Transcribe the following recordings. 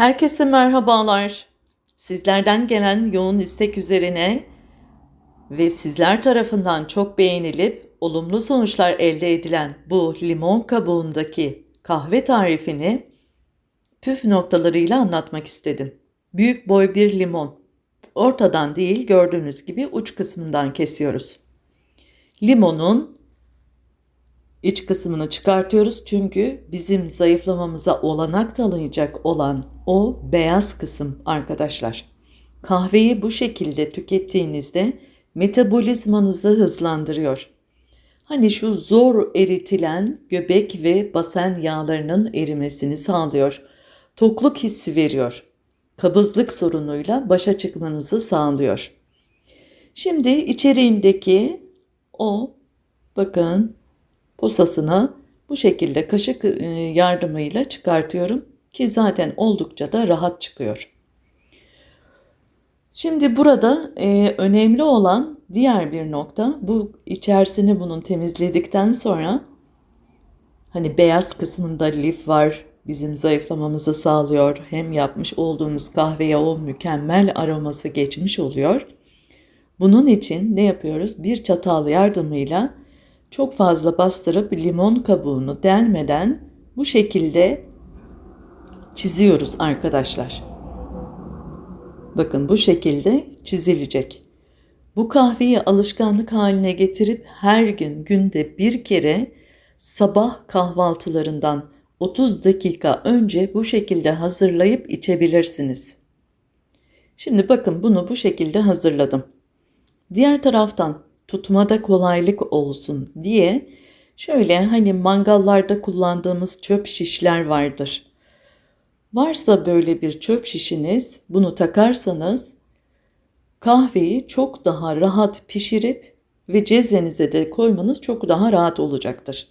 Herkese merhabalar. Sizlerden gelen yoğun istek üzerine ve sizler tarafından çok beğenilip olumlu sonuçlar elde edilen bu limon kabuğundaki kahve tarifini püf noktalarıyla anlatmak istedim. Büyük boy bir limon. Ortadan değil gördüğünüz gibi uç kısmından kesiyoruz. Limonun iç kısmını çıkartıyoruz çünkü bizim zayıflamamıza olanak tanıyacak olan o beyaz kısım arkadaşlar. Kahveyi bu şekilde tükettiğinizde metabolizmanızı hızlandırıyor. Hani şu zor eritilen göbek ve basen yağlarının erimesini sağlıyor. Tokluk hissi veriyor. Kabızlık sorunuyla başa çıkmanızı sağlıyor. Şimdi içeriğindeki o bakın posasını bu şekilde kaşık e, yardımıyla çıkartıyorum ki zaten oldukça da rahat çıkıyor. Şimdi burada e, önemli olan diğer bir nokta bu içerisini bunun temizledikten sonra hani beyaz kısmında lif var bizim zayıflamamızı sağlıyor hem yapmış olduğumuz kahveye o mükemmel aroması geçmiş oluyor. Bunun için ne yapıyoruz? Bir çatal yardımıyla çok fazla bastırıp limon kabuğunu delmeden bu şekilde çiziyoruz arkadaşlar. Bakın bu şekilde çizilecek. Bu kahveyi alışkanlık haline getirip her gün günde bir kere sabah kahvaltılarından 30 dakika önce bu şekilde hazırlayıp içebilirsiniz. Şimdi bakın bunu bu şekilde hazırladım. Diğer taraftan tutmada kolaylık olsun diye şöyle hani mangallarda kullandığımız çöp şişler vardır. Varsa böyle bir çöp şişiniz bunu takarsanız kahveyi çok daha rahat pişirip ve cezvenize de koymanız çok daha rahat olacaktır.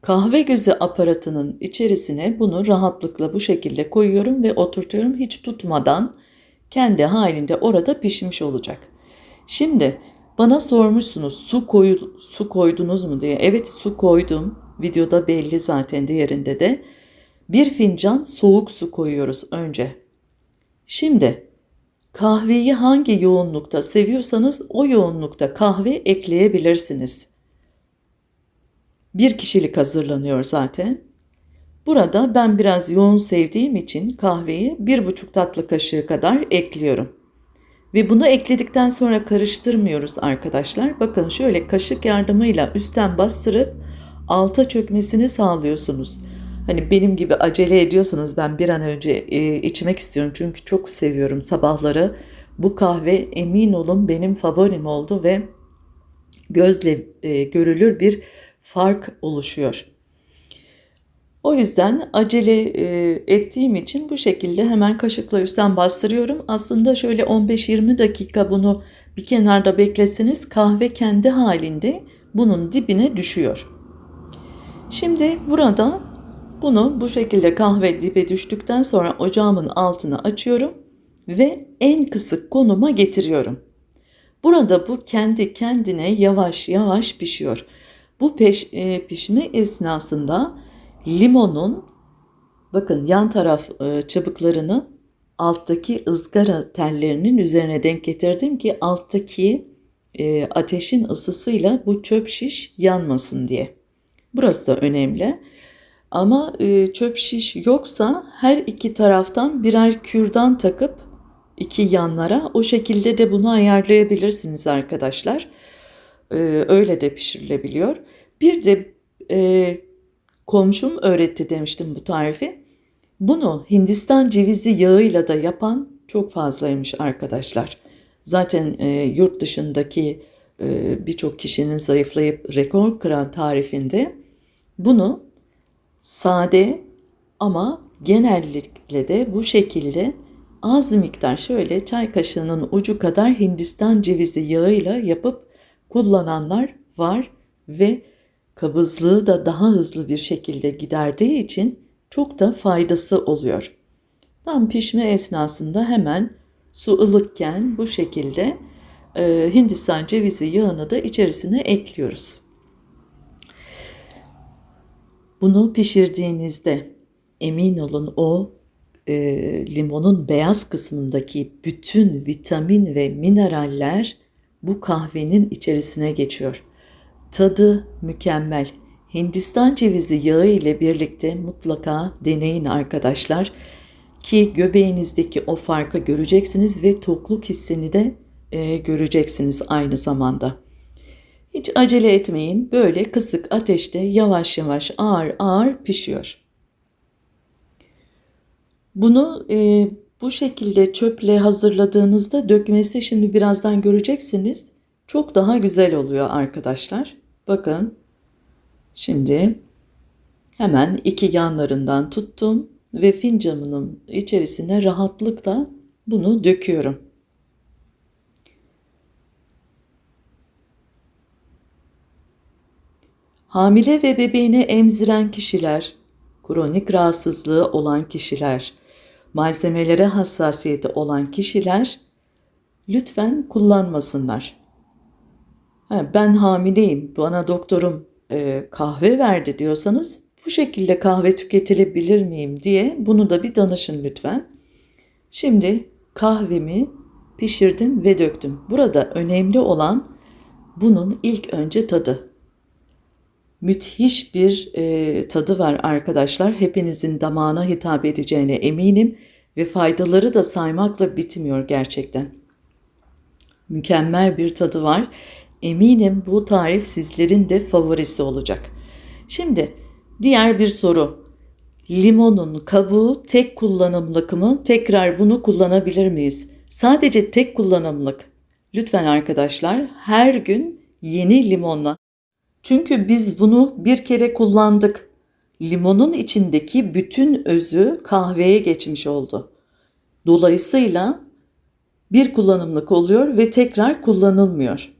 Kahve gözü aparatının içerisine bunu rahatlıkla bu şekilde koyuyorum ve oturtuyorum hiç tutmadan kendi halinde orada pişmiş olacak. Şimdi bana sormuşsunuz su koy su koydunuz mu diye. Evet su koydum. Videoda belli zaten diğerinde de. Bir fincan soğuk su koyuyoruz önce. Şimdi kahveyi hangi yoğunlukta seviyorsanız o yoğunlukta kahve ekleyebilirsiniz. Bir kişilik hazırlanıyor zaten. Burada ben biraz yoğun sevdiğim için kahveyi bir buçuk tatlı kaşığı kadar ekliyorum. Ve bunu ekledikten sonra karıştırmıyoruz arkadaşlar. Bakın şöyle kaşık yardımıyla üstten bastırıp alta çökmesini sağlıyorsunuz. Hani benim gibi acele ediyorsanız ben bir an önce e, içmek istiyorum çünkü çok seviyorum sabahları. Bu kahve emin olun benim favorim oldu ve gözle e, görülür bir fark oluşuyor. O yüzden acele e, ettiğim için bu şekilde hemen kaşıkla üstten bastırıyorum. Aslında şöyle 15-20 dakika bunu bir kenarda bekleseniz kahve kendi halinde bunun dibine düşüyor. Şimdi burada bunu bu şekilde kahve dibe düştükten sonra ocağımın altını açıyorum ve en kısık konuma getiriyorum. Burada bu kendi kendine yavaş yavaş pişiyor. Bu peş, e, pişme esnasında limonun bakın yan taraf e, çubuklarını alttaki ızgara tellerinin üzerine denk getirdim ki alttaki e, ateşin ısısıyla bu çöp şiş yanmasın diye. Burası da önemli. Ama e, çöp şiş yoksa her iki taraftan birer kürdan takıp iki yanlara o şekilde de bunu ayarlayabilirsiniz arkadaşlar. Öyle de pişirilebiliyor. Bir de komşum öğretti demiştim bu tarifi. Bunu Hindistan cevizi yağıyla da yapan çok fazlaymış arkadaşlar. Zaten e, yurt dışındaki e, birçok kişinin zayıflayıp rekor kıran tarifinde bunu sade ama genellikle de bu şekilde az miktar şöyle çay kaşığının ucu kadar Hindistan cevizi yağıyla yapıp kullananlar var ve kabızlığı da daha hızlı bir şekilde giderdiği için çok da faydası oluyor. Tam pişme esnasında hemen su ılıkken bu şekilde e, Hindistan cevizi yağını da içerisine ekliyoruz. Bunu pişirdiğinizde emin olun o e, limonun beyaz kısmındaki bütün vitamin ve mineraller bu kahvenin içerisine geçiyor. Tadı mükemmel. Hindistan cevizi yağı ile birlikte mutlaka deneyin arkadaşlar ki göbeğinizdeki o farkı göreceksiniz ve tokluk hissini de e, göreceksiniz aynı zamanda. Hiç acele etmeyin. Böyle kısık ateşte yavaş yavaş ağır ağır pişiyor. Bunu e, bu şekilde çöple hazırladığınızda dökmesi şimdi birazdan göreceksiniz. Çok daha güzel oluyor arkadaşlar. Bakın şimdi hemen iki yanlarından tuttum ve fincanımın içerisine rahatlıkla bunu döküyorum. Hamile ve bebeğini emziren kişiler, kronik rahatsızlığı olan kişiler, malzemelere hassasiyeti olan kişiler lütfen kullanmasınlar. Ben hamileyim, bana doktorum e, kahve verdi diyorsanız bu şekilde kahve tüketilebilir miyim diye bunu da bir danışın lütfen. Şimdi kahvemi pişirdim ve döktüm. Burada önemli olan bunun ilk önce tadı. Müthiş bir e, tadı var arkadaşlar. Hepinizin damağına hitap edeceğine eminim ve faydaları da saymakla bitmiyor gerçekten. Mükemmel bir tadı var. Eminim bu tarif sizlerin de favorisi olacak. Şimdi diğer bir soru. Limonun kabuğu tek kullanımlık mı? Tekrar bunu kullanabilir miyiz? Sadece tek kullanımlık. Lütfen arkadaşlar her gün yeni limonla. Çünkü biz bunu bir kere kullandık. Limonun içindeki bütün özü kahveye geçmiş oldu. Dolayısıyla bir kullanımlık oluyor ve tekrar kullanılmıyor.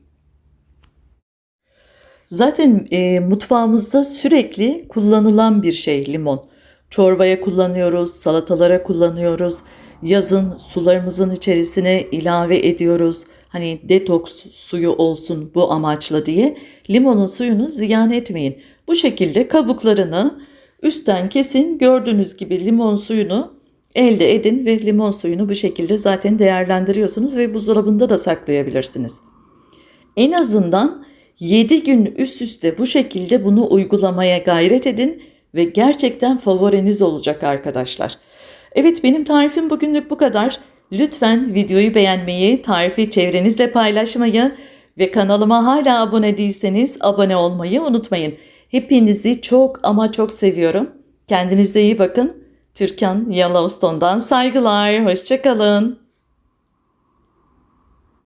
Zaten e, mutfağımızda sürekli kullanılan bir şey limon. Çorbaya kullanıyoruz, salatalara kullanıyoruz. Yazın sularımızın içerisine ilave ediyoruz. Hani detoks suyu olsun bu amaçla diye limonun suyunu ziyan etmeyin. Bu şekilde kabuklarını üstten kesin. Gördüğünüz gibi limon suyunu elde edin ve limon suyunu bu şekilde zaten değerlendiriyorsunuz ve buzdolabında da saklayabilirsiniz. En azından 7 gün üst üste bu şekilde bunu uygulamaya gayret edin ve gerçekten favoriniz olacak arkadaşlar. Evet benim tarifim bugünlük bu kadar. Lütfen videoyu beğenmeyi, tarifi çevrenizle paylaşmayı ve kanalıma hala abone değilseniz abone olmayı unutmayın. Hepinizi çok ama çok seviyorum. Kendinize iyi bakın. Türkan Yellowstone'dan saygılar. Hoşçakalın.